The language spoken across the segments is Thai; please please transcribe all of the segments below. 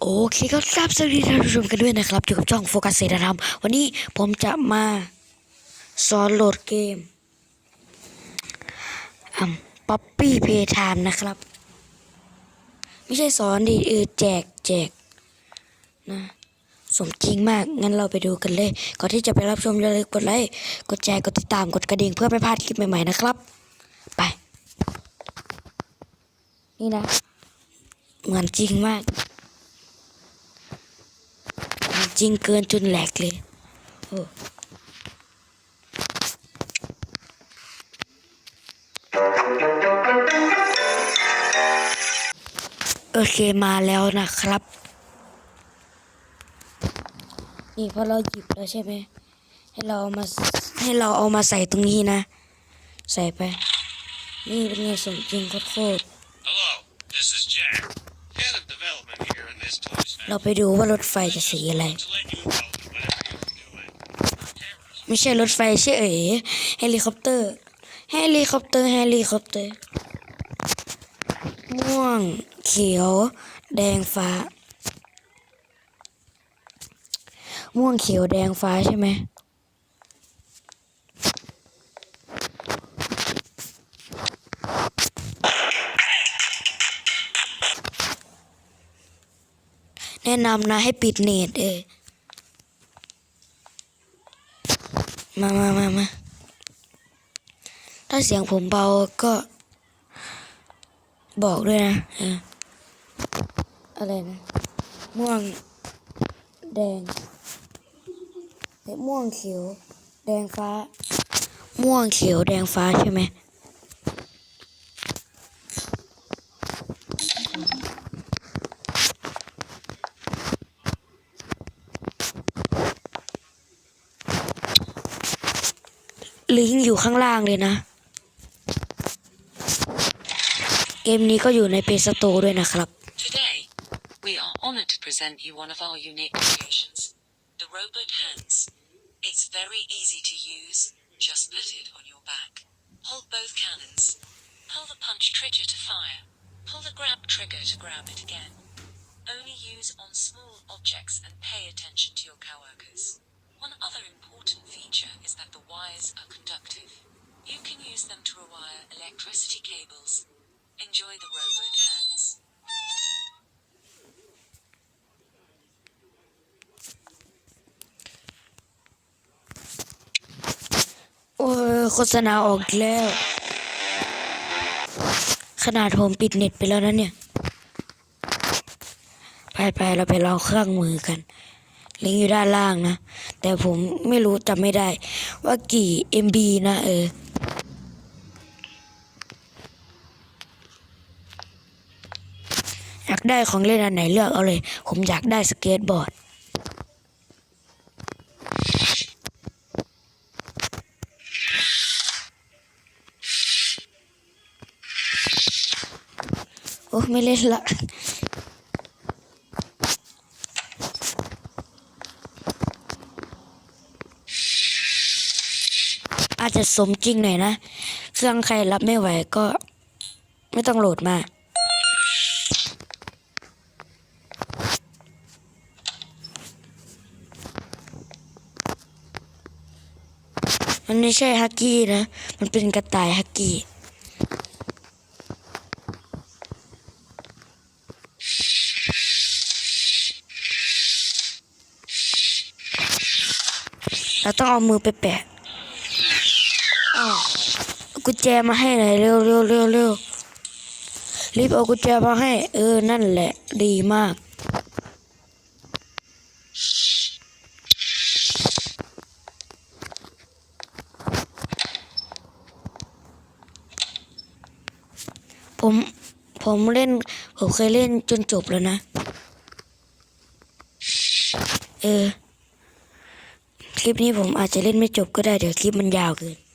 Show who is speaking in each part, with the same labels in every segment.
Speaker 1: โอเคก็ทราบสวัสดีท่านผู้ชมกันด้วยนะครับอยู่กับช่องโฟกัสเศรษฐธรรมวันนี้ผมจะมาสอนโหลดเกมอ่าป๊อปปี้เพย์ไทม์นะครับ ไม่ใช่สอนดิเออแจกแจกนะสมจริงมาก งั้นเราไปดูกันเลย ก่อนที่จะไปรับชมอย่าลืมกดไลค์กดแชร์กดติดตามกดกระดิ่งเพื่อไม่พลาดคลิปใหม่ๆนะครับ ไป นี่นะ เหมือนจริงมาก จริงเกินจนแหลกเลยโอเคมาแล้วนะครับ นี่พอเราหยิบแล้วใช่ไหมให้เราเอามาให้เราเอามาใส่ตรงนี้นะ ใส่ไป นี่เป็นไงสมจริงโคตร
Speaker 2: Hello, this is Jack,
Speaker 1: เราไปดูว่ารถไฟจะสีอะไร ไม่ใช่รถไฟใช่เอ๋เฮลิคอปเตอร์เฮลิคอปเตอร์เฮลิคอปเตอร์ม่วง เขียว แดงฟ้า ม่วงเขียวแดงฟ้าใช่ไหม นะนำนะให้ปิดเน็ตเออมามามามาถ้าเสียงผมเบาก็บอกด้วยนะเอออะไรนะ ม่วง แดงม่วงเขียว แดงฟ้า ม่วงเขียว แดงฟ้าใช่ไหม ลิงก์อยู่ข้างล่างเลยนะ เกมนี้ก็อยู่ใน Play Store ด้วยนะครับ
Speaker 3: Today, we are honored to present you one of our unique creations, the robot hands. It's very easy to use. Just put it on your back. Hold both cannons. Pull the punch trigger to fire. Pull the grab trigger to grab it again. Only use on small objects and pay attention to your coworkers. One other important feature is that the wires are conductive. You can use them to rewire electricity cables. Enjoy the robot hands.
Speaker 1: โอ้ยโฆษณาออกแล้ว ขนาดผมปิดเน็ตไปแล้วนะเนี่ย ไปไปเราไปลองเครื่องมือกัน ลิงก์อยู่ด้านล่างนะ แต่ผมไม่รู้จำไม่ได้ ว่ากี่ MB นะเอออยากได้ของเล่นอันไหนเลือกเอาเลย ผมอยากได้สเก็ตบอร์ดโอ้ไม่เล่นละ อาจจะสมจริงหน่อยนะ เครื่องใครรับไม่ไหวก็ไม่ต้องโหลดมา มันไม่ใช่ฮักกี้นะ มันเป็นกระต่ายฮักกี้เราต้องเอามือไปแปะ กุญแจมาให้หน่อยเร็วเร็วเร็วเร็วรีบเอากุญแจมาให้ เออ นั่นแหละ ดีมาก ผม ผมเล่น ผมเคยเล่นจนจบแล้วนะ เออ คลิปนี้ผมอาจจะเล่นไม่จบก็ได้ เดี๋ยวคลิปมันยาวเกิน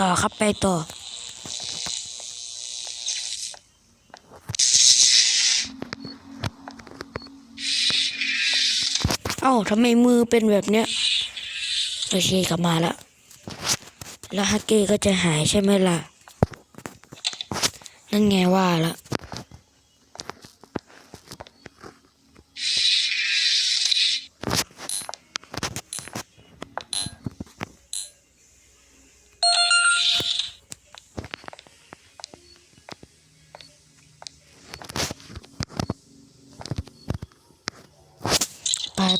Speaker 1: ต่อครับไปต่อ
Speaker 2: เอ้า
Speaker 1: ทำไมมือเป็นแบบเนี้ยโอเคกลับมาแล้วแล้วฮักเก้ก็จะหายใช่ไหมล่ะ นั่นไงว่าละ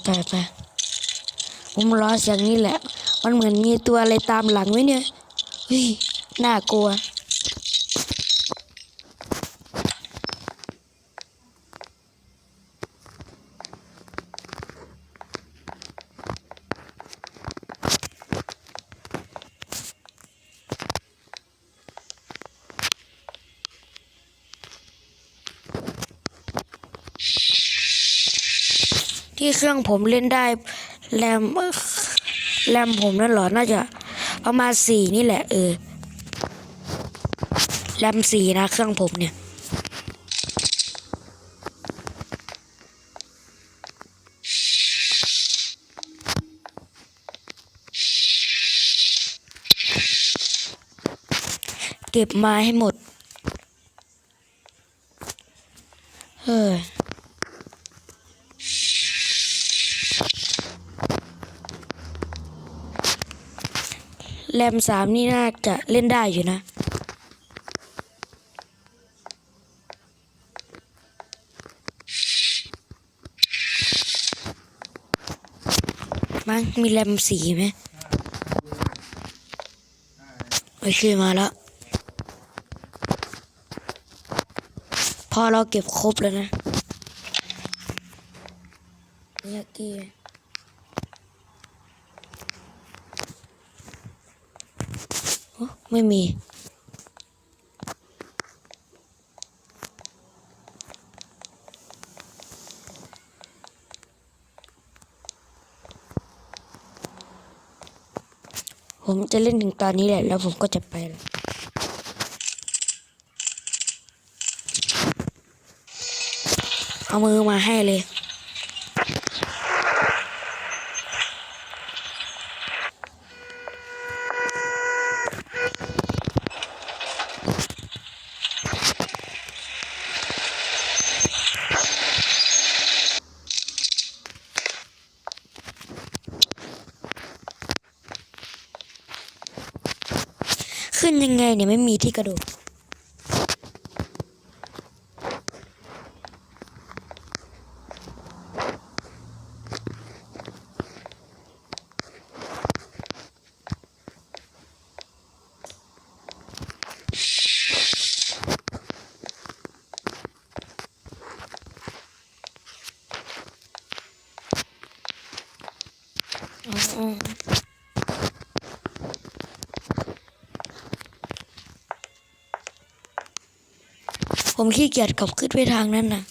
Speaker 1: ไปไปผมรอเสียงนี้แหละ มันเหมือนมีตัวอะไรตามหลังไว้เนี่ยเฮ้ยน่ากลัว ที่เครื่องผมเล่นได้แรมแรมผมนั่นหรอ น่าจะประมาณสี่นี่แหละ เออแรมสี่นะ เครื่องผมเนี่ยเก็บมาให้หมด เฮ้ย แรมสามนี่น่าจะเล่นได้อยู่นะมั้งมีแรมสีไหมโอเคมาแล้ว พอเราเก็บครบแล้วนะเนี่ยกี้โอ้ ไม่มี ผมจะเล่นถึงตอนนี้แหละ แล้วผมก็จะไปแล้วเอามือมาให้เลย ขึ้นยังไงเนี่ยไม่มีที่กระโดดอ๋อ ผมขี้เกียจขับขึ้นไปทางนั้นนะ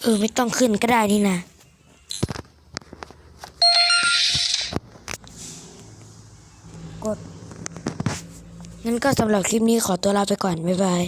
Speaker 1: เออ ไม่ต้องขึ้นก็ได้นี่นะกดงั้นก็สำหรับคลิปนี้ขอตัวลาไปก่อน บ๊ายบาย